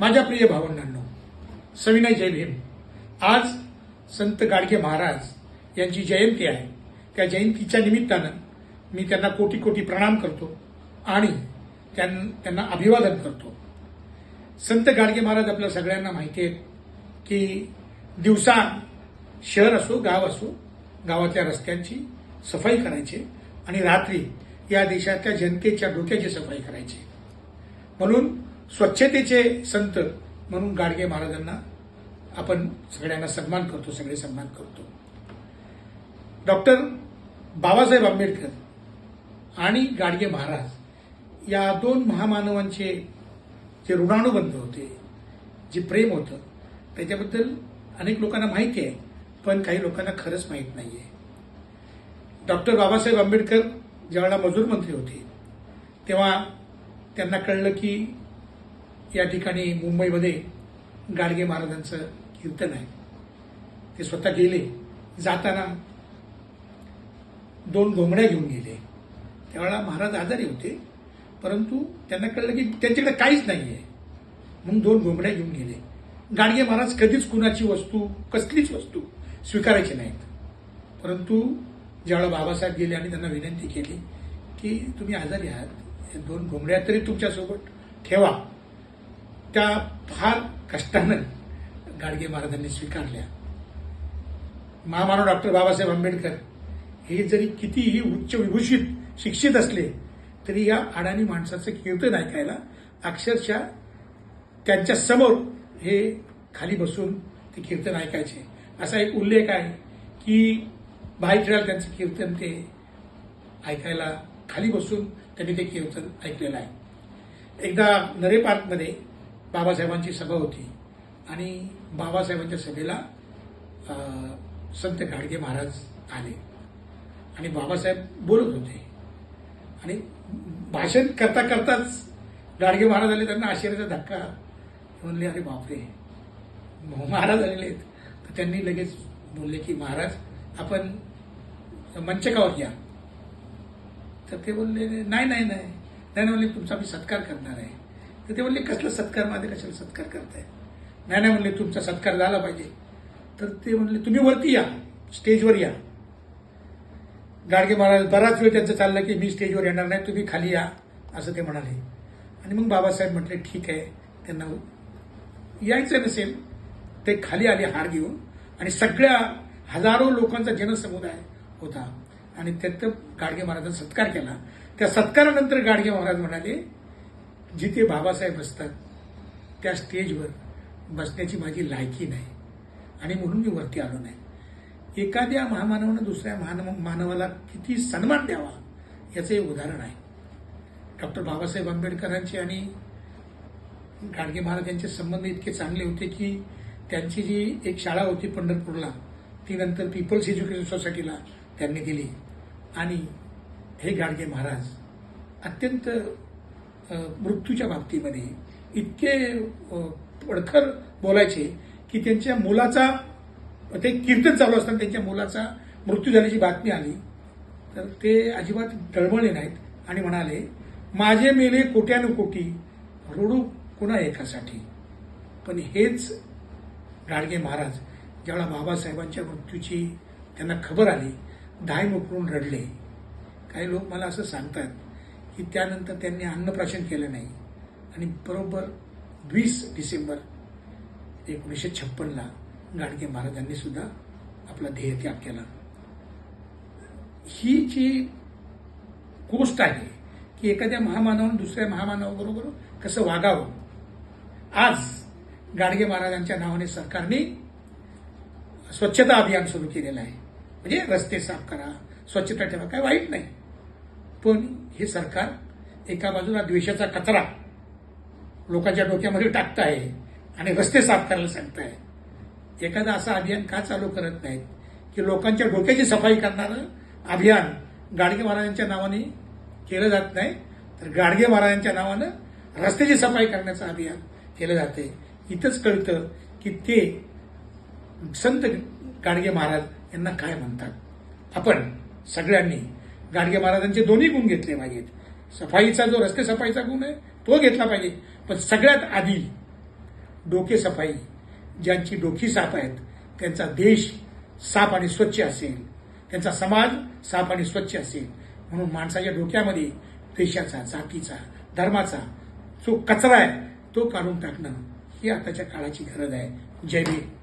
माझ्या प्रिय भावंडांनो सविनय जय भीम आज संत गाडगे महाराज यांची जयंती आहे. त्या जयंतीच्या निमित्तानं मी त्यांना कोटी कोटी प्रणाम करतो आणि त्यां- त्यांना अभिवादन करतो. संत गाडगे महाराज आपल्या सगळ्यांना माहिती आहे की दिवसा शहर असो गाव असो गावातल्या रस्त्यांची सफाई करायची आणि रात्री या देशातल्या जनतेच्या डोक्याची सफाई करायची. म्हणून स्वच्छतेचे संत म्हणून गाडगे महाराजांना आपण सगळ्यांना सन्मान करतो सगळे सन्मान करतो. डॉक्टर बाबासाहेब आंबेडकर आणि गाडगे महाराज या दोन महामानवांचे जे ऋणानुबंध होते जे प्रेम होतं त्याच्याबद्दल अनेक लोकांना माहिती आहे पण काही लोकांना खरंच माहीत नाही आहे डॉक्टर बाबासाहेब आंबेडकर ज्यावेळेला मजूर मंत्री होते तेव्हा त्यांना कळलं की या ठिकाणी मुंबईमध्ये गाडगे महाराजांचं कीर्तन आहे. ते स्वतः गेले. जाताना दोन घोंगड्या घेऊन गेले. त्यावेळेला महाराज आजारी होते. परंतु त्यांना कळलं की त्यांच्याकडे काहीच नाही आहे म्हणून दोन घोंगड्या घेऊन गेले. गाडगे महाराज कधीच कुणाची वस्तू कसलीच वस्तू स्वीकारायची नाहीत. परंतु ज्यावेळेला बाबासाहेब गेले आणि त्यांना विनंती केली की तुम्ही आजारी आहात दोन घोंगड्या तरी तुमच्यासोबत ठेवा. त्या फार कष्टानं गाडगे महाराजांनी स्वीकारल्या. महामानव डॉक्टर बाबासाहेब आंबेडकर हे जरी कितीही उच्च विभूषित शिक्षित असले तरी या अडाणी माणसाचं कीर्तन ऐकायला अक्षरशः त्यांच्यासमोर हे खाली बसून ते कीर्तन ऐकायचे. असा एक उल्लेख आहे की बाहेर त्यांचं कीर्तन ते ऐकायला खाली बसून त्यांनी ते कीर्तन ऐकलेलं आहे. एकदा नरेपार्कमध्ये बाबासाहेबांची सभा होती. आणि बाबासाहेबांच्या सभेला संत गाडगे महाराज आले. आणि बाबासाहेब बोलत होते. आणि भाषण करता करताच गाडगे महाराज आले त्यांना आश्चर्याचा धक्का. म्हणले अरे बापरे महाराज आलेले आहेत. तर त्यांनी लगेच बोलले की महाराज आपण मंचकावर या. तर ते बोलले नाही नाही नाही. नाही म्हणले तुमचा मी सत्कार करणार आहे. तर ते म्हणले कसला सत्कार माझे कशाला सत्कार करताय? नाही नाही म्हणले तुमचा सत्कार झाला पाहिजे. तर ते म्हणले तुम्ही वरती या स्टेजवर या. गाडगे महाराज बराच वेळ त्यांचं चाललं की मी स्टेजवर येणार नाही तुम्ही खाली या असं ते म्हणाले. आणि मग बाबासाहेब म्हटले ठीक आहे त्यांना यायचं नसेल ते खाली आले हार घेऊन आणि सगळ्या हजारो लोकांचा जनसमुदाय होता. आणि त्यात गाडगे महाराजांचा सत्कार केला. त्या सत्कारानंतर गाडगे महाराज म्हणाले जिथे बाबासाहेब बसतात त्या स्टेजवर बसण्याची माझी लायकी नाही. आणि म्हणून मी वरती आलो नाही. एखाद्या महामानवानं दुसऱ्या महान मानवाला किती सन्मान द्यावा याचं एक उदाहरण आहे. डॉक्टर बाबासाहेब आंबेडकरांचे आणि गाडगे महाराज यांचे संबंध इतके चांगले होते की त्यांची जी एक शाळा होती पंढरपूरला ती नंतर पीपल्स एज्युकेशन सोसायटीला त्यांनी दिली. आणि हे गाडगे महाराज अत्यंत मृत्यूच्या बाबतीमध्ये. इतके पडखर बोलायचे की त्यांच्या मुलाचा ते कीर्तन चालू असताना त्यांच्या मुलाचा मृत्यू झाल्याची बातमी आली. तर ते अजिबात डळमळले नाहीत आणि म्हणाले माझे मेले कोट्यानुकोटी रडू कुणा एकासाठी. पण हेच गाडगे महाराज ज्यावेळा बाबासाहेबांच्या मृत्यूची त्यांना खबर आली धाय मोकळून रडले. काही लोक मला असं सांगतात की त्यानंतर त्यांनी अन्नप्राशन केलं नाही. आणि बरोबर वीस डिसेंबर एकोणीसशे छप्पनला गाडगे महाराजांनी सुद्धा आपला ध्येयत्याग केला. ही जी गोष्ट आहे की एखाद्या महामानवानं दुसऱ्या महामानवाबरोबर कसं वागावं? आज गाडगे महाराजांच्या नावाने सरकारने स्वच्छता अभियान सुरू केलेलं आहे. म्हणजे रस्ते साफ करा स्वच्छता ठेवा काय वाईट नाही. पण हे सरकार एका बाजूला द्वेषाचा कचरा लोकांच्या डोक्यामध्ये टाकत आहे आणि रस्ते साफ करायला सांगत आहे एखादं असं अभियान का चालू करत नाहीत? की लोकांच्या डोक्याची सफाई करणारं अभियान गाडगे महाराजांच्या नावाने केलं जात नाही तर गाडगे महाराजांच्या नावानं रस्त्याची सफाई करण्याचं अभियान केलं जाते इथंच कळतं की ते संत गाडगे महाराज यांना काय म्हणतात. आपण सगळ्यांनी गाडगे महाराजांचे दोन्ही गुण घेतले पाहिजेत. सफाईचा जो रस्ते सफाईचा गुण आहे तो घेतला पाहिजे. पण सगळ्यात आधी डोके सफाई ज्यांची डोकी साफ आहेत त्यांचा देश साफ आणि स्वच्छ असेल. त्यांचा समाज साफ आणि स्वच्छ असेल. म्हणून माणसाच्या डोक्यामध्ये देशाचा जातीचा धर्माचा जो कचरा आहे तो काढून टाकणं ही आताच्या काळाची गरज आहे. जय भीम.